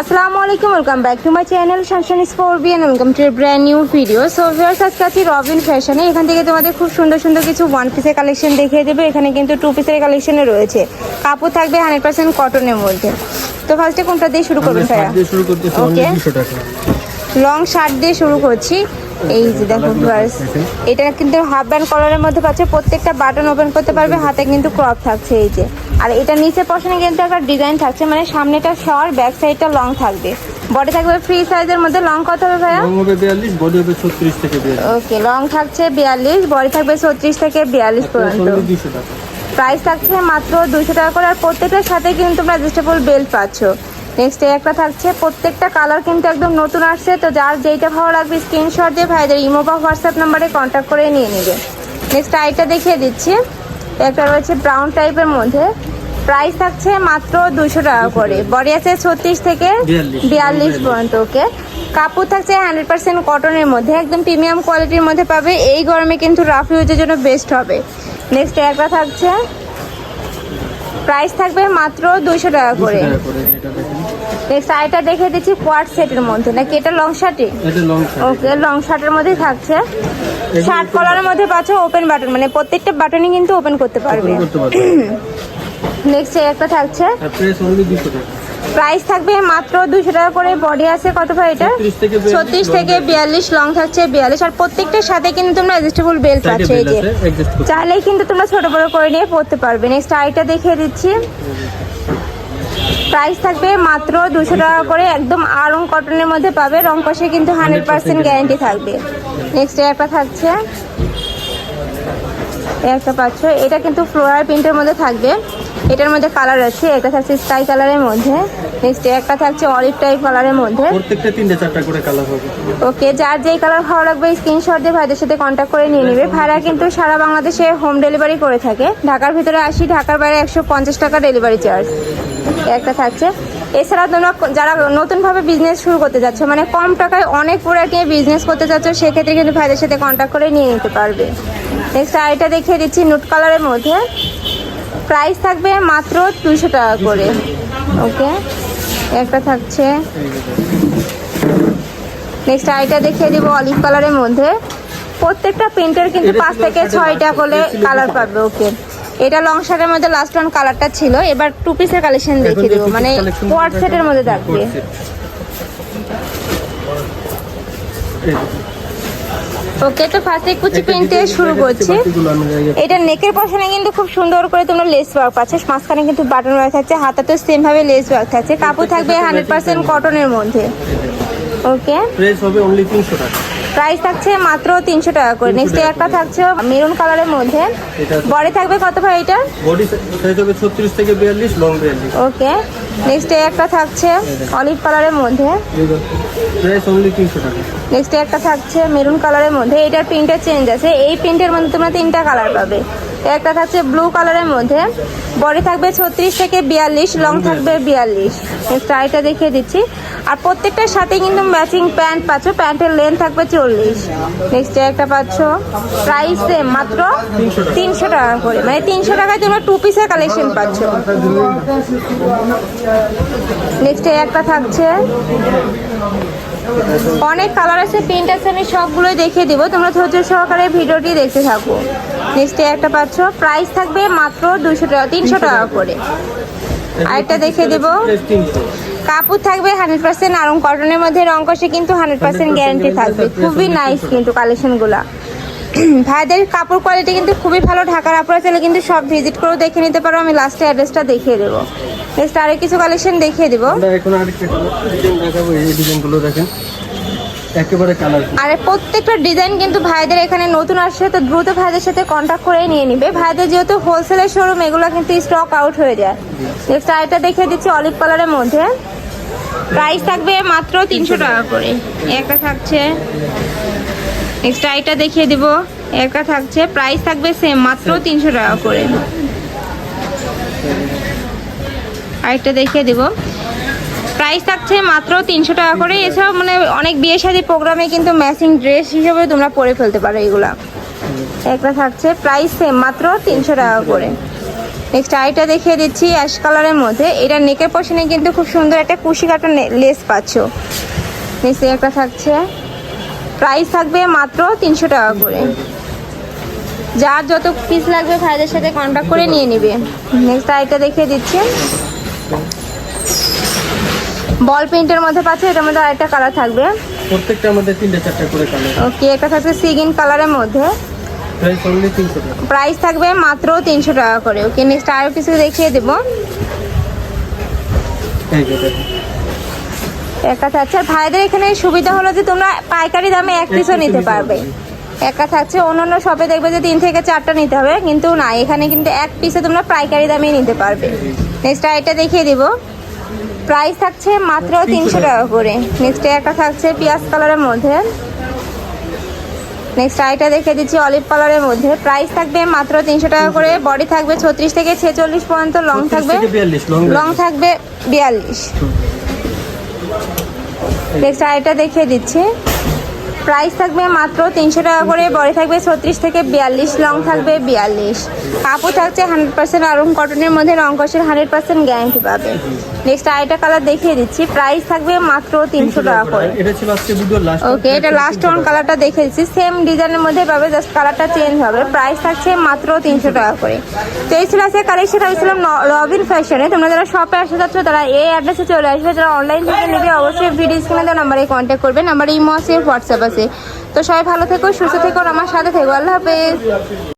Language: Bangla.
আসসালামু আলাইকুম welcome back to my channel শানশান স্পোর্বিয়ান welcome to brand new video so viewers আজকে আছি রবিন ফ্যাশনে এখান থেকে তোমাদের খুব সুন্দর সুন্দর কিছু ওয়ান পিসের কালেকশন দেখিয়ে দেবে। এখানে কিন্তু টু পিসের কালেকশনে রয়েছে। কাপড় থাকবে হান্ড্রেড পার্সেন্ট কটনের মধ্যে। তো ফার্স্টে কোনটা দিয়ে শুরু করবেন ভাইয়া? ওকে দিয়ে শুরু করতেছি Okay. অনলি 200 টাকা। লং শার্ট দিয়ে শুরু করছি। এই যে দেখো ভিউয়ার্স এটা কিন্তু হাফ ব্যান্ড কলারের মধ্যে পাচ্ছে প্রত্যেকটা বাটন ওপেন করতে পারবে হাতে কিন্তু ক্রপ থাকছে এই যে। আর এটা নিচে পশনে কিন্তু একটা ডিজাইন থাকছে মানে সামনেটা শর্ট ব্যাক সাইডটা লং থাকবে। বডি থাকবে ফ্রি সাইজের মধ্যে লং কত হবে ভাইয়া? রং হবে 42 বডি হবে 36 থেকে 42 ওকে লং থাকছে বিয়াল্লিশ বডি থাকবে ছত্রিশ থেকে বিয়াল্লিশ পর্যন্ত। অনলি 200 টাকা। প্রাইস থাকছে মাত্র দুশো টাকা করে আর প্রত্যেকটার সাথে কিন্তু তোমরা অ্যাডজাস্টেবল বেল্ট পাচ্ছ। নেক্সট একটা থাকছে প্রত্যেকটা কালার কিন্তু একদম নতুন আসছে তো যার যেইটা ভালো লাগবে স্ক্রিনশট দিয়ে ভাইদের ইমো বা হোয়াটসঅ্যাপ নাম্বারে কন্ট্যাক্ট করে নিয়ে নেবে। নেক্সট আইটা দেখিয়ে দিচ্ছি একটা রয়েছে ব্রাউন টাইপের মধ্যে। প্রাইস থাকছে মাত্র দুশো টাকা করে। বডি আছে ছত্রিশ থেকে বিয়াল্লিশ। পর্যন্ত ওকে। কাপড় থাকছে হান্ড্রেড পার্সেন্ট কটনের মধ্যে। একদম প্রিমিয়াম কোয়ালিটির মধ্যে পাবে। এই গরমে কিন্তু রাফ ইউজের জন্য বেস্ট হবে। নেক্সট একটা থাকছে প্রাইস থাকবে মাত্র দুশো টাকা করে। নেক্সট আইটা দেখে দিচ্ছি কোয়ার্ট সেটের মধ্যে। নাকি এটা লং শার্টে এটা লং শার্ট ওকে লং শার্টের মধ্যে থাকছে। শার্ট কলারের মধ্যে পাচ্ছ ওপেন বাটন মানে প্রত্যেকটা বাটনই কিন্তু ওপেন করতে পারবে। নেক্সট একটা থাকছে। প্রাইস অনলি 200 টাকা। প্রাইস থাকবে মাত্র দুশো টাকা করে। বডি আছে কত ভাই এটা? 36 থেকে 42 ছত্রিশ থেকে বিয়াল্লিশ লং থাকছে বিয়াল্লিশ। আর প্রত্যেকটার সাথে কিন্তু তোমরা অ্যাডজাস্টেবল বেল্ট পাচ্ছ এই যে। চাইলেই কিন্তু তোমরা ছোট বড় করে নিয়ে পড়তে পারবে। নেক্সট আইটা দেখিয়ে দিচ্ছি। প্রাইস থাকবে মাত্র দুশো টাকা করে একদম আরং কটনের মধ্যে পাবে। রং কষে কিন্তু হান্ড্রেড পার্সেন্ট গ্যারেন্টি থাকবে। নেক্সট একটা থাকছে। একটা পাচ্ছ এটা কিন্তু ফ্লোরাল প্রিন্টের মধ্যে থাকবে। এটার মধ্যে কালার আছে একটা থাকছে স্কাই কালারের মধ্যে। নেক্সট একটা থাকছে অলিভ টাইপ কালারের মধ্যে। প্রত্যেকটা তিনটা চারটা করে কালার হবে। ওকে যার যেই কালার ভালো লাগবে স্ক্রিনশট দিয়ে ভাইদের সাথে কন্ট্যাক্ট করে নিয়ে নেবে। ভাড়া কিন্তু সারা বাংলাদেশে হোম ডেলিভারি করে থাকে। ঢাকার ভিতরে আসি ঢাকার বাইরে একশো পঞ্চাশ টাকা ডেলিভারি চার্জ একটা থাকছে। এছাড়া তোমরা যারা নতুনভাবে বিজনেস শুরু করতে যাচ্ছ মানে কম টাকায় অনেক প্রোডাক্ট নিয়ে বিজনেস করতে চাচ্ছ সেক্ষেত্রে কিন্তু ভাইদের সাথে কন্ট্যাক্ট করে নিয়ে নিতে পারবে। নেক্সট আইটা দেখিয়ে দিচ্ছি নুট কালারের মধ্যে। প্রাইস থাকবে মাত্র দুশো টাকা করে। ওকে একটা থাকছে। নেক্সট আইটা দেখিয়ে দিব অলিভ কালারের মধ্যে। প্রত্যেকটা প্রিন্টের কিন্তু পাঁচ থেকে ছয়টা করে কালার পাবে ওকে এটা লং শার্টের মধ্যে লাস্ট ওয়ান কালারটা ছিল। এবার টু পিসের কালেকশন দেখিয়ে দেবো। মানে কোয়ার্ট সেটের মধ্যে থাকবে। ওকে তো ফার্স্টে কুচি প্রিন্টে শুরু করছি। এটা নেকের পশনে কিন্তু খুব সুন্দর করে তোমরা লেস ওয়ার্ক পাচ্ছ। মাঝখানে কিন্তু বাটন ওয়ার্ক থাকছে হাতাতে সেম ভাবে লেস ওয়ার্ক থাকছে। কাপড় থাকবে হান্ড্রেড পার্সেন্ট কটনের মধ্যে। ওকে প্রাইস হবে অনলি 300 টাকা। প্রাইস থাকছে মাত্র তিনশো টাকা করে। 300 নেক্সট একটা থাকছে মেরুন কালারের মধ্যে। বডি থাকবে কত ভাই এটা? বডি সাইজ হবে 36 থেকে 42 লং 42 ওকে নেক্সট একটা থাকছে অলিভ কালারের মধ্যে। প্রাইস অনলি 300 টাকা। নেক্সট একটা থাকছে মেরুন কালারের মধ্যে। এটার প্রিন্টের চেঞ্জ আছে। এই প্রিন্টের মধ্যে তোমরা তিনটা কালার পাবে। একটা থাকছে ব্লু কালারের মধ্যে। বডি থাকবে ছত্রিশ থেকে বিয়াল্লিশ লং থাকবে বিয়াল্লিশ। নেক্সট দেখিয়ে দিচ্ছি। আর প্রত্যেকটার সাথে কিন্তু ম্যাচিং প্যান্ট পাচ্ছ প্যান্টের লেন্থ থাকবে চল্লিশ। নেক্সট একটা পাচ্ছ প্রাইস সেম মাত্র তিনশো টাকা করে। মানে তিনশো টাকায় তোমরা টু পিসের কালেকশন পাচ্ছ। নেক্সট একটা থাকছে। অনেক কালার আছে প্রিন্ট আছে আমি সবগুলোই দেখিয়ে দিব। তোমরা ধৈর্য সহকারে ভিডিওটি দেখতে থাকো। নেক্সট একটা পাচ্ছ প্রাইস থাকবে মাত্র দুশো টাকা, তিনশো টাকা করে। আরেকটা দেখিয়ে দেবো। প্রাইস 300 কাপড় থাকবে হান্ড্রেড পার্সেন্ট আরং কটনের মধ্যে, রং কষে কিন্তু হান্ড্রেড পার্সেন্ট 100% গ্যারান্টি থাকবে। খুবই নাইস কিন্তু কালেকশনগুলা ভাইদের কাপড় কোয়ালিটি কিন্তু খুবই ভালো, ঢাকার আপনারা চাইলে কিন্তু সব ভিজিট করেও দেখে নিতে পারো। আমি লাস্টে অ্যাড্রেসটা দেখিয়ে দেবো। নেক্সট আরও কিছু কালেকশন দেখিয়ে দেবো। এখন আরেকটা ডিজাইনগুলো দেখেন। একেবারে কালার আর প্রত্যেকটা ডিজাইন কিন্তু ভাইদের এখানে নতুন আসছে তো দ্রুত ভাইদের সাথে কন্ট্যাক্ট করে নিয়ে নিবে। ভাইদের যেহেতু হোলসেলের শোরুম এগুলো কিন্তু স্টক আউট হয়ে যায়। নেক্সট আরেকটা দেখিয়ে দিচ্ছি অলিভ কালারের মধ্যে। প্রাইস থাকবে মাত্র তিনশো টাকা করে। একটা থাকছে। নেক্সট আইটা দেখিয়ে দিব। একটা থাকছে। প্রাইস থাকবে সেম মাত্র তিনশো টাকা করে। আরেকটা দেখিয়ে দিব। প্রাইস থাকছে মাত্র তিনশো টাকা করে। এছাড়াও মানে অনেক বিয়ে শাদী প্রোগ্রামে কিন্তু ম্যাচিং ড্রেস হিসেবে তোমরা পরে ফেলতে পারো এগুলা। একটা থাকছে প্রাইস সেম মাত্র তিনশো টাকা করে। নেক্সট আইটা দেখিয়ে দিচ্ছি অ্যাশ কালারের মধ্যে। এটা নেকের পোর্শনে কিন্তু খুব সুন্দর একটা কুশি কাটা লেস পাচ্ছ। নিচে একটা থাকছে। প্রাইস থাকবে মাত্র তিনশো টাকা করে। যার যত পিস লাগবে ভাইদের সাথে কন্ট্যাক্ট করে নিয়ে নিবে। নেক্সট আইটা দেখিয়ে দিচ্ছি। বল প্রিন্টের মধ্যে পাচ্ছে এটার মধ্যে আরেকটা কালার থাকবে। প্রত্যেকটা আমাদের তিনটে চারটা করে কালার ওকে একটা থাকছে সিগিন কালারের মধ্যে। প্রাইস অনলি তিনশো টাকা। প্রাইস থাকবে মাত্র তিনশো টাকা করে। ওকে নেক্সট আরও কিছু দেখিয়ে দেবো। একটা থাকছে। আর ভাইদের এখানে সুবিধা হলো যে তোমরা পাইকারি দামে এক পিসও নিতে পারবে। একটা থাকছে। অন্যান্য শপে দেখবে যে তিন থেকে চারটা নিতে হবে। কিন্তু না এখানে কিন্তু এক পিসে তোমরা পাইকারি দামে নিতে পারবে। নেক্সট আইটা দেখিয়ে দিব। প্রাইস থাকছে মাত্র তিনশো টাকা। করে। নেক্সট একটা থাকছে পিঁয়াজ কালারের মধ্যে। নেক্সট আইটা দেখে দিচ্ছি অলিভ কালারের মধ্যে। প্রাইস থাকবে মাত্র তিনশো টাকা করে। বডি থাকবে ছত্রিশ থেকে ছেচল্লিশ পর্যন্ত। লং থাকবে লং লং থাকবে। বিয়াল্লিশ। নেক্সট আইটা দেখে দিচ্ছি। প্রাইস থাকবে মাত্র তিনশো টাকা করে বডি থাকবে ছত্রিশ থেকে বিয়াল্লিশ লং থাকবে বিয়াল্লিশ। কাপড় থাকছে হান্ড্রেড পার্সেন্ট আরম কটনের মধ্যে রং কষের হান্ড্রেড পার্সেন্ট গ্যারান্টি পাবে। নেক্সট আরেকটা কালার দেখিয়ে দিচ্ছি প্রাইস থাকবে মাত্র তিনশো টাকা করে। ওকে এটা লাস্ট ওয়ান কালারটা দেখে দিচ্ছি সেম ডিজাইনের মধ্যে পাবে জাস্ট কালারটা চেঞ্জ হবে। প্রাইস থাকছে মাত্র তিনশো টাকা করে। তো এই ছিল আজকে কালেকশন আমি ছিলাম ন- রবিন ফ্যাশনে তোমরা যারা শপে আসতে যাচ্ছ তারা এই অ্যাড্রেসে চলে আসবে। যারা অনলাইন থেকে নেবে অবশ্যই ভিডিও স্ক্রিনে দেওয়া নাম্বারে কন্ট্যাক্ট করবে। নাম্বার ইমো আছে হোয়াটসঅ্যাপ আছে। তো সবাই ভালো থেকো সুস্থ থেকো আমার সাথে থেকো। আল্লাহ হাফেজ।